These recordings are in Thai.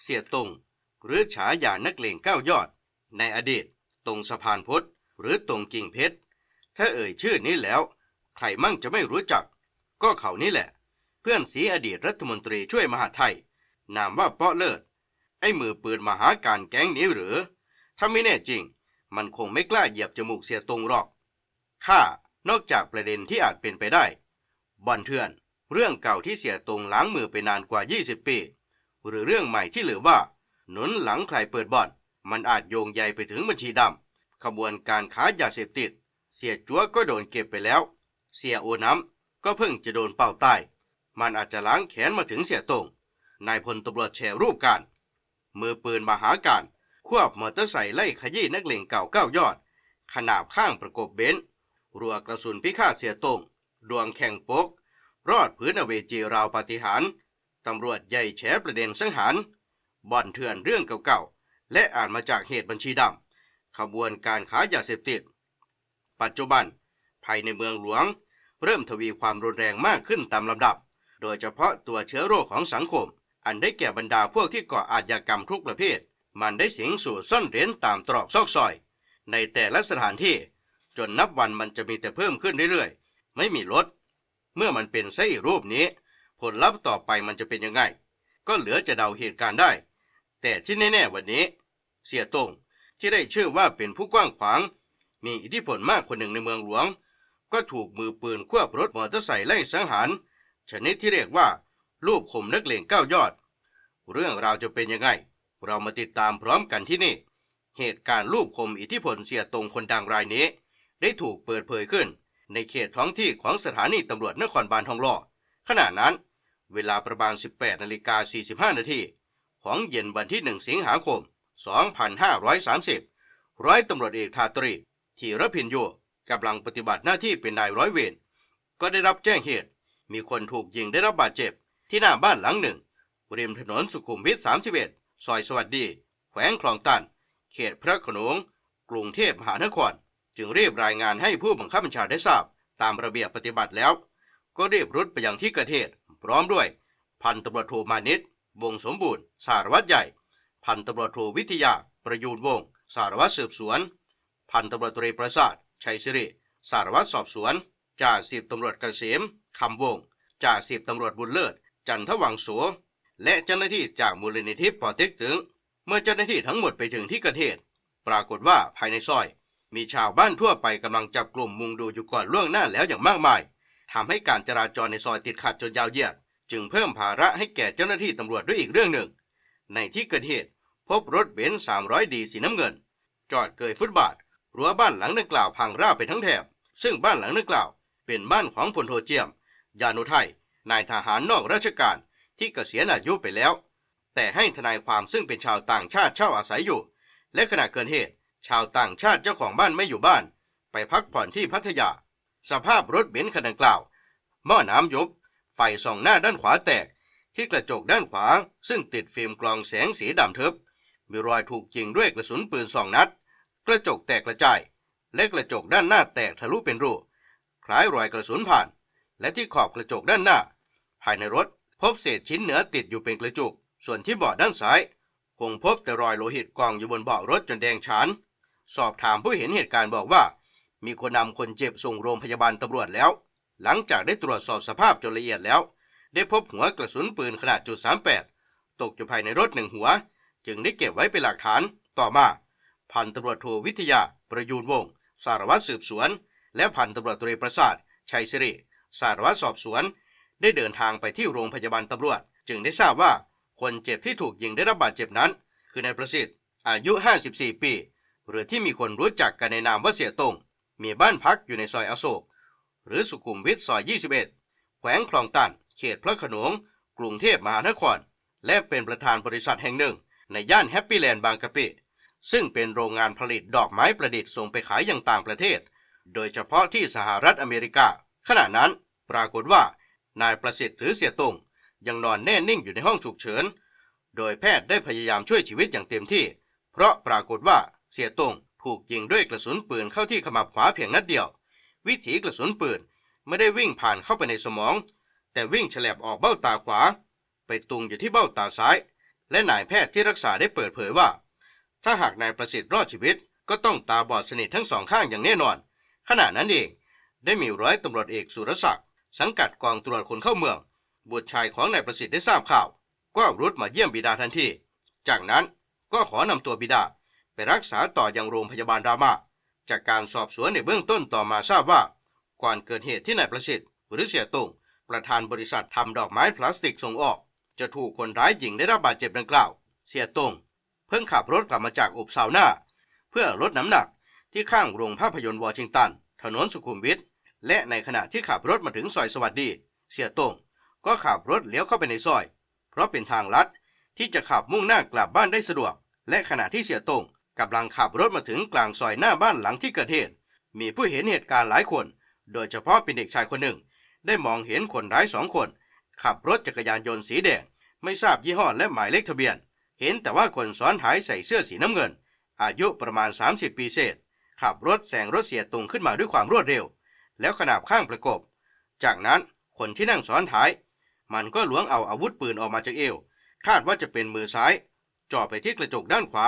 เสียตรงหรือฉายานักเลงเก้ายอด ในอดีตตรงสะพานพศหรือตรงกิ่งเพชร ถ้าเอ่ยชื่อนี้แล้ว ใครมั่งจะไม่รู้จัก ก็เขานี่แหละ เพื่อนสีอดีตรัฐมนตรีช่วยมหาไทย นามว่าเปาะเลิศ ไอ้มือปืนมหาการแก๊งนี้หรือ ถ้าไม่แน่จริง มันคงไม่กล้าเหยียบจมูกเสียตรงหรอกค่านอกจากประเด็นที่อาจเป็นไปได้บ่อนเถื่อน เรื่องเก่าที่เสียตรงล้างมือไปนานกว่า 20 ปี หรือเรื่องใหม่ที่เหลือว่า หนุนหลังใครเปิดบ่อน มันอาจโยงใยไปถึงบัญชีดำขบวนการค้ายาเสพติด เสียจัวก็โดนเก็บไปแล้ว เสียโอน้ำก็เพิ่งจะโดนเป่าใต้มันอาจจะล้างแขนมาถึงเสียตรงนายพลตำรวจแชร์รูปการ มือปืนมหาการ ควบมอเตอร์ไซค์ไล่ขยี้นักเลงเก่าเก้ายอด ขนาบข้างประกบเบนซ์รัวกระสุนพิฆาตเสียตรงดวงแข่งปก รอดพื้นอเวจีราวปฏิหาร ตำรวจใหญ่แฉประเด็นสังหารบ่อนเถื่อนเรื่องเก่าๆ และอ่านมาจากเหตุบัญชีดำขบวนการค้ายาเสพติด ปัจจุบัน ภายในเมืองหลวง เริ่มทวีความรุนแรงมากขึ้นตามลำดับ โดยเฉพาะตัวเชื้อโรคของสังคม อันได้แก่บรรดาพวกที่ก่ออาชญากรรมทุกประเภท มันได้สิงสู่ซ่อนเร้นตามตรอกซอกซอย ในแต่ละสถานที่ จนนับวันมันจะมีแต่เพิ่มขึ้นเรื่อยๆ ไม่มีลดเมื่อมันเป็นไส้รูปนี้ ผลลัพธ์ต่อไปมันจะเป็นยังไง ก็เหลือจะเดาเหตุการณ์ได้ แต่ที่แน่ๆวันนี้ เสียตรงที่ได้ชื่อว่าเป็นผู้กว้างขวาง มีอิทธิพลมากคนหนึ่งในเมืองหลวง ก็ถูกมือปืนควบรถมอเตอร์ไซค์ไล่สังหาร ชนิดที่เรียกว่า ลูกข่มนักเลงเก้ายอด เรื่องราวจะเป็นยังไง เรามาติดตามพร้อมกันที่นี่ เหตุการณ์ลูกข่มอิทธิพลเสียตรงคนดังรายนี้ ได้ถูกเปิดเผยขึ้น ในเขตท้องที่ของสถานีตำรวจนครบาลทองหล่อขณะนั้น เวลาประมาณ 18นาฬิกา45 นาทีของเย็นวันที่ 1 สิงหาคม 2530 ร้อยตำรวจเอกทาตรีธีรพินโยกำลังปฏิบัติหน้าที่เป็นนายร้อยเวรก็ได้รับแจ้งเหตุ มีคนถูกยิงได้รับบาดเจ็บ ที่หน้าบ้านหลังหนึ่งริมถนนสุขุมวิท 31 ซอยสวัสดี แขวงคลองตัน เขตพระโขนง กรุงเทพมหานคร จึงรีบรายงานให้ผู้บังคับบัญชาได้ทราบ ตามระเบียบปฏิบัติแล้ว ก็รีบรุดไปยังที่เกิดเหตุ พร้อมด้วย พันตำรวจโทมานิตวงสมบูรณ์ สารวัตรใหญ่ พันตำรวจโทวิทยา ประยูนวงสารวัตรสืบสวน พันตำรวจตรีประสาท ชัยสิริ สารวัตรสอบสวน จ่าสิบตำรวจเกษมคำวง จ่าสิบตำรวจบุญเลิศ จันทวังโส และเจ้าหน้าที่จากมูลนิธิปอเต็กตึง เมื่อเจ้าหน้าที่ทั้งหมดไปถึงที่เกิดเหตุ ปรากฏว่าภายในซอย มีชาวบ้านทั่วไปกำลังจับกลุ่มมุงดูอยู่ก่อนล่วงหน้าแล้วอย่างมากมาย ทำให้การจราจรในซอยติดขัดจนยาวเหยียด จึงเพิ่มภาระให้แก่เจ้าหน้าที่ตำรวจด้วยอีกเรื่องหนึ่ง ในที่เกิดเหตุ พบรถเบนซ์300ดีสีน้ำเงิน จอดเกยฟุตบาทรั้วบ้านหลังดังกล่าวพังราบไปทั้งแถบ ซึ่งบ้านหลังดังกล่าว เป็นบ้านของพลโทเจียม ยานุไทย นายทหารนอกราชการที่เกษียณอายุไปแล้ว แต่ให้ทนายความซึ่งเป็นชาวต่างชาติเช่าอาศัยอยู่ และขณะเกิดเหตุ ชาวต่างชาติเจ้าของบ้านไม่อยู่บ้าน ไปพักผ่อนที่พัทยา สภาพรถเบนซ์คันดังกล่าว หม้อน้ำยุบไฟส่องหน้าด้านขวาแตก ที่กระจกด้านขวา ซึ่งติดฟิล์มกรองแสงสีดำทึบมีรอยถูกยิงด้วยกระสุนปืนสองนัด กระจกแตกกระจาย และกระจกด้านหน้าแตกทะลุเป็นรูคล้ายรอยกระสุนผ่าน และที่ขอบกระจกด้านหน้า ภายในรถพบเศษชิ้นเนื้อติดอยู่เป็นกระจุก ส่วนที่เบาะด้านซ้ายคงพบแต่รอยโลหิตกองอยู่บนเบาะรถจนแดงฉาน สอบถามผู้เห็นเหตุการณ์บอกว่า มีคนนำคนเจ็บส่งโรงพยาบาลตำรวจแล้ว หลังจากได้ตรวจสอบสภาพจนละเอียดแล้ว ได้พบหัวกระสุนปืนขนาดจุด38ตกอยู่ภายในรถหนึ่งหัว จึงได้เก็บไว้เป็นหลักฐาน ต่อมา พันตำรวจโทวิทยา ประยูนวงศ์สารวัตรสืบสวน และพันตำรวจตรีประสาท ชัยสิริ สารวัตรสอบสวน ได้เดินทางไปที่โรงพยาบาลตำรวจ จึงได้ทราบว่าคนเจ็บที่ถูกยิงได้รับบาดเจ็บนั้น คือนายประสิทธิ์ อายุ 54 ปี หรือที่มีคนรู้จักกันในนามว่าเสียตง มีบ้านพักอยู่ในซอยอโศก หรือสุขุมวิทซอย 21 แขวงคลองตัน เขตพระขนง กรุงเทพมหานคร และเป็นประธานบริษัทแห่งหนึ่ง ในย่านแฮปปี้แลนด์บางกะปิ ซึ่งเป็นโรงงานผลิตดอกไม้ประดิษฐ์ส่งไปขายยังต่างประเทศ โดยเฉพาะที่สหรัฐอเมริกา ขณะนั้นปรากฏว่านายประสิทธิ์หรือเสียตงยังนอนแน่นิ่งอยู่ในห้องฉุกเฉิน โดยแพทย์ได้พยายามช่วยชีวิตอย่างเต็มที่ เพราะปรากฏว่าเสียตง ถูกยิงด้วยกระสุนปืนเข้าที่ขมับขวาเพียงนัดเดียว วิถีกระสุนปืนไม่ได้วิ่งผ่านเข้าไปในสมอง แต่วิ่งฉลบออกเบ้าตาขวา ไปตุงอยู่ที่เบ้าตาซ้ายแและนายแพทย์ที่รักษาได้เปิดเผยว่า ถ้าหากนายประสิทธิ์รอดชีวิต ก็ต้องตาบอดสนิททั้งสองข้างอย่างแน่นอน ขณะนั้นเอง ได้มีร้อยตำรวจเอกสุรศักดิ์สังกัดกองตรวจคนเข้าเมือง บุตรชายของนายประสิทธิ์ได้ทราบข่าว ก็รุดมาเยี่ยมบิดาทันที จากนั้นก็ขอนำตัวบิดา ไปรักษาต่อยังโรงพยาบาลรามา จากการสอบสวนในเบื้องต้นต่อมาทราบว่า ก่อนเกิดเหตุที่นายประสิทธิ์หรือเสียตงประธานบริษัททำดอกไม้พลาสติกส่งออก จะถูกคนร้ายยิงได้รับบาดเจ็บดังกล่าว เสียตงเพิ่งขับรถกลับมาจากอบซาวน่าเพื่อลดน้ำหนักที่ข้างโรงภาพยนตร์วอชิงตัน ถนนสุขุมวิทและในขณะที่ขับรถมาถึงซอยสวัสดี เสียตงก็ขับรถเลี้ยวเข้าไปในซอย เพราะเป็นทางลัดที่จะขับมุ่งหน้ากลับบ้านได้สะดวก และขณะที่เสียตง กำลังขับรถมาถึงกลางซอยหน้าบ้านหลังที่เกิดเหตุ มีผู้เห็นเหตุการณ์หลายคน โดยเฉพาะเป็นเด็กชายคนหนึ่ง ได้มองเห็นคนร้ายสองคน ขับรถจักรยานยนต์สีแดง ไม่ทราบยี่ห้อและหมายเลขทะเบียน เห็นแต่ว่าคนซ้อนท้ายใส่เสื้อสีน้ำเงิน อายุประมาณ 30 ปีเศษ ขับรถแซงรถเสียตรงขึ้นมาด้วยความรวดเร็ว แล้วขนาบข้างประกบ จากนั้นคนที่นั่งซ้อนท้าย มันก็ล้วงเอาอาวุธปืนออกมาจากเอว คาดว่าจะเป็นมือซ้ายจ่อไปที่กระจกด้านขวา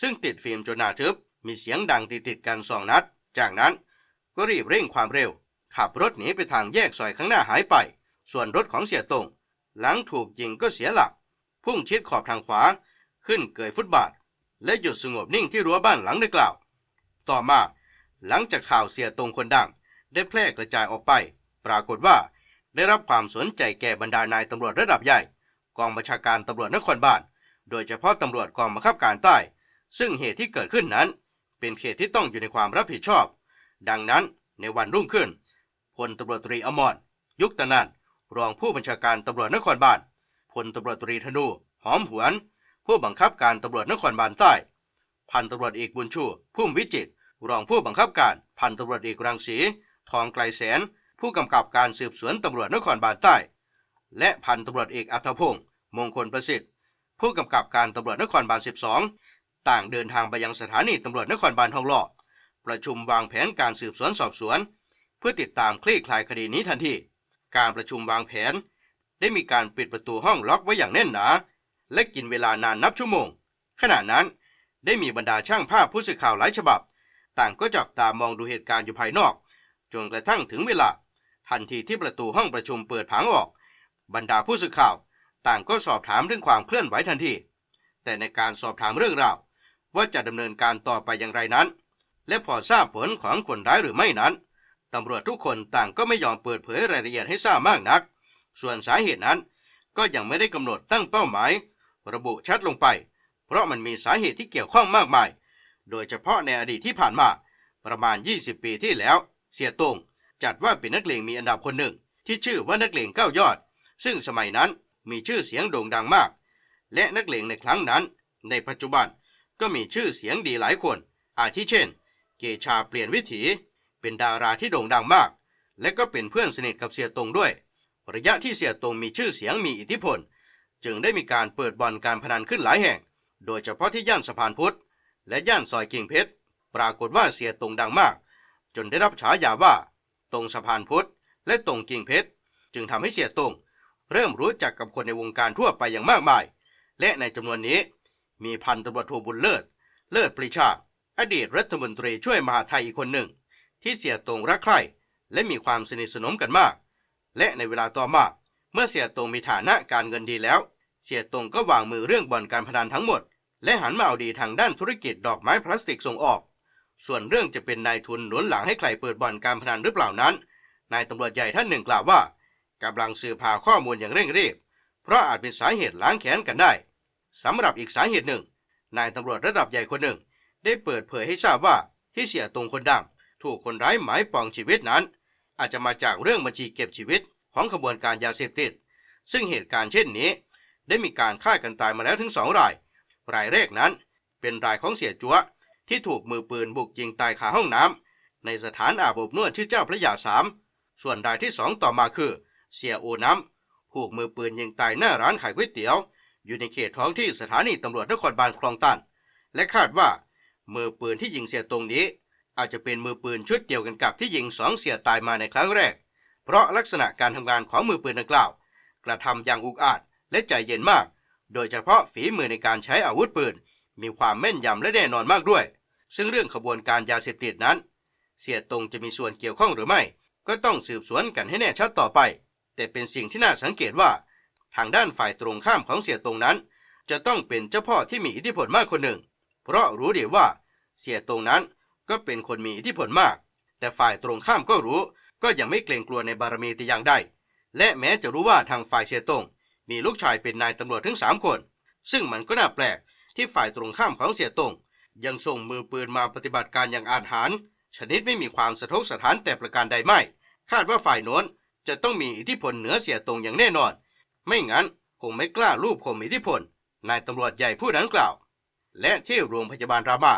ซึ่งติดฟิล์มจนหนาทึบ มีเสียงดังติดติดกันสองนัด จากนั้นก็รีบเร่งความเร็ว ขับรถหนีไปทางแยกซอยข้างหน้าหายไป ส่วนรถของเสียตงหลังถูกยิงก็เสียหลัก พุ่งชิดขอบทางขวา ขึ้นเกยฟุตบาท และหยุดสงบนิ่งที่รั้วบ้านหลังดังกล่าว ต่อมา หลังจากข่าวเสียตรงคนดัง ได้แพร่กระจายออกไป ปรากฏว่าได้รับความสนใจแก่บรรดานายตำรวจระดับใหญ่ กองบัญชาการตำรวจนครบาล โดยเฉพาะตำรวจกองบังคับการใต้ ซึ่งเหตุที่เกิดขึ้นนั้น เป็นเขตที่ต้องอยู่ในความรับผิดชอบ ดังนั้นในวันรุ่งขึ้นพลตำรวจตรีอมรยุคตนันรองผู้บัญชาการตำรวจนครบาลพลตำรวจตรีธนูหอมหวน ผู้บังคับการตำรวจนครบาลใต้พันตำรวจเอกบุญชูพุ่มวิจิตรรองผู้บังคับการพันตำรวจเอกรังสีทองไกลแสน ผู้กำกับการสืบสวนตำรวจนครบาลใต้ และพันตำรวจเอกอัธพงศ์มงคลประสิทธิ์ ผู้กำกับการตำรวจนครบาล 12 ต่างเดินทางไปยังสถานีตำรวจนครบาลทองหล่อประชุมวางแผนการสืบสวนสอบสวน เพื่อติดตามคลี่คลายคดีนี้ทันที การประชุมวางแผน ได้มีการปิดประตูห้องล็อกไว้อย่างแน่นหนา และกินเวลานานนับชั่วโมง ขณะนั้นได้มีบรรดาช่างภาพผู้สื่อข่าวหลายฉบับ ต่างก็จับตามองดูเหตุการณ์อยู่ภายนอก จนกระทั่งถึงเวลา ทันทีที่ประตูห้องประชุมเปิดผางออก บรรดาผู้สื่อข่าว ต่างก็สอบถามเรื่องความเคลื่อนไหวทันที แต่ในการสอบถามเรื่องราว ว่าจะดำเนินการต่อไปอย่างไรนั้น และพอทราบผลของคนร้ายหรือไม่นั้นตำรวจทุกคนต่างก็ไม่ยอมเปิดเผยรายละเอียดให้ทราบมากนัก ส่วนสาเหตุนั้นก็ยังไม่ได้กำหนดตั้งเป้าหมาย ระบุชัดลงไป เพราะมันมีสาเหตุที่เกี่ยวข้องมากมาย โดยเฉพาะในอดีตที่ผ่านมา ประมาณ 20 ปีที่แล้ว เสียตงจัดว่าเป็นนักเลงมีอันดับคนหนึ่ง ที่ชื่อว่านักเลงเก้ายอด ซึ่งสมัยนั้นมีชื่อเสียงโด่งดังมาก และนักเลงในครั้งนั้น ในปัจจุบัน ก็มีชื่อเสียงดีหลายคน อาทิเช่น เกชาเปลี่ยนวิถี เป็นดาราที่โด่งดังมาก และก็เป็นเพื่อนสนิทกับเสียตงด้วย ระยะที่เสียตงมีชื่อเสียงมีอิทธิพล จึงได้มีการเปิดบ่อนการพนันขึ้นหลายแห่ง โดยเฉพาะที่ย่านสะพานพุทธ และย่านซอยกิ่งเพชร ปรากฏว่าเสียตงดังมาก จนได้รับฉายาว่า ตรงสะพานพุทธและตรงกิ่งเพชร จึงทำให้เสียตงเริ่มรู้จักกับคนในวงการทั่วไปอย่างมากมาย และในจำนวนนี้ มีพันตำรวจโทบุญเลิศ เลิศปรีชา อดีตรัฐมนตรีช่วยมหาไทยอีกคนหนึ่ง ที่เสียตรงรักใคร่และมีความสนิทสนมกันมาก และในเวลาต่อมาเมื่อเสียตรงมีฐานะการเงินดีแล้ว เสียตรงก็วางมือเรื่องบ่อนการพนันทั้งหมด และหันมาเอาดีทางด้านธุรกิจดอกไม้พลาสติกส่งออก ส่วนเรื่องจะเป็นนายทุนหนุนหลังให้ใครเปิดบ่อนการพนันหรือเปล่านั้น นายตำรวจใหญ่ท่านหนึ่งกล่าวว่ากำลังสืบหาข้อมูลอย่างเร่งรีบ เพราะอาจเป็นสาเหตุล้างแค้นกันได้ สำหรับอีกสาเหตุหนึ่ง นายตำรวจระดับใหญ่คนหนึ่ง ได้เปิดเผยให้ทราบว่าที่เสียตรงคนดัง ถูกคนร้ายหมายปองชีวิตนั้น อาจจะมาจากเรื่องบัญชีเก็บชีวิตของขบวนการยาเสพติด ซึ่งเหตุการณ์เช่นนี้ ได้มีการฆ่ากันตายมาแล้วถึงสองราย รายแรกนั้น เป็นรายของเสียจัวที่ถูกมือปืนบุกยิงตายคาห้องน้ำในสถานอาบอบนวดชื่อเจ้าพระยาสามส่วนรายที่สองต่อมาคือ เสียโอน้ำถูกมือปืนยิงตายหน้าร้านขายก๋วยเตี๋ยว อยู่ในเขตท้องที่สถานีตำรวจนครบาลคลองตันและคาดว่า มือปืนที่ยิงเสียตรงนี้ อาจจะเป็นมือปืนชุดเดียวกันกับที่ยิงสองเสียตายมาในครั้งแรก เพราะลักษณะการทำงานของมือปืนดังกล่าว กระทำอย่างอุกอาจและใจเย็นมาก โดยเฉพาะฝีมือในการใช้อาวุธปืน มีความแม่นยำและแน่นอนมากด้วย ซึ่งเรื่องขบวนการยาเสพติดนั้น เสียตรงจะมีส่วนเกี่ยวข้องหรือไม่ ก็ต้องสืบสวนกันให้แน่ชัดต่อไป แต่เป็นสิ่งที่น่าสังเกตว่า ทางด้านฝ่ายตรงข้ามของเสียตรงนั้น จะต้องเป็นเจ้าพ่อที่มีอิทธิพลมากคนหนึ่ง เพราะรู้ดีว่าเสียตรงนั้นก็เป็นคนมีอิทธิพลมาก แต่ฝ่ายตรงข้ามก็รู้ ก็ยังไม่เกรงกลัวในบารมีแต่อย่างใดและแม้จะรู้ว่าทางฝ่ายเสียตรงมีลูกชายเป็นนายตำรวจถึงสามคน ซึ่งมันก็น่าแปลกที่ฝ่ายตรงข้ามของเสียตรงยังส่งมือปืนมาปฏิบัติการอย่างอาถรรชนิดไม่มีความสะทกสถานแต่ประการใดไม่ คาดว่าฝ่ายโน้นจะต้องมีอิทธิพลเหนือเสียตรงอย่างแน่นอน ไม่งั้นคงไม่กล้ารูปข่มอิทธิพลนายตำรวจใหญ่ผู้นั้นกล่าว และที่โรงพยาบาลรามา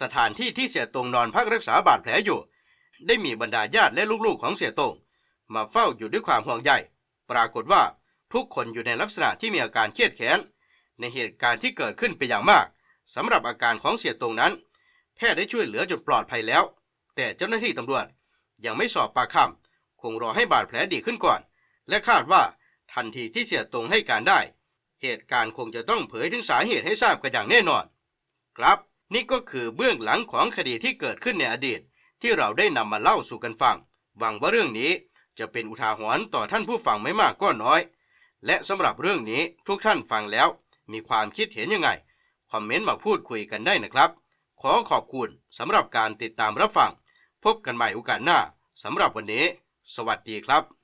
สถานที่ที่เสียตรงนอนพักรักษาบาดแผลอยู่ ได้มีบรรดาญาติและลูกๆของเสียตรงมาเฝ้าอยู่ด้วยความห่วงใยปรากฏว่าทุกคนอยู่ในลักษณะที่มีอาการเครียดแค้น ในเหตุการณ์ที่เกิดขึ้นไปอย่างมากสำหรับอาการของเสียตรงนั้น แพทย์ได้ช่วยเหลือจนปลอดภัยแล้ว แต่เจ้าหน้าที่ตำรวจยังไม่สอบปากคำคงรอให้บาดแผลดีขึ้นก่อน และคาดว่า ทันทีที่เสียตรงให้การได้ เหตุการณ์คงจะต้องเผยถึงสาเหตุให้ทราบกันอย่างแน่นอน ครับ นี่ก็คือเบื้องหลังของคดีที่เกิดขึ้นในอดีต ที่เราได้นำมาเล่าสู่กันฟัง หวังว่าเรื่องนี้จะเป็นอุทาหรณ์ต่อท่านผู้ฟังไม่มากก็น้อย และสำหรับเรื่องนี้ทุกท่านฟังแล้ว มีความคิดเห็นยังไง คอมเมนต์มาพูดคุยกันได้นะครับ ขอขอบคุณสำหรับการติดตามรับฟัง พบกันใหม่โอกาสหน้าสำหรับวันนี้ สวัสดีครับ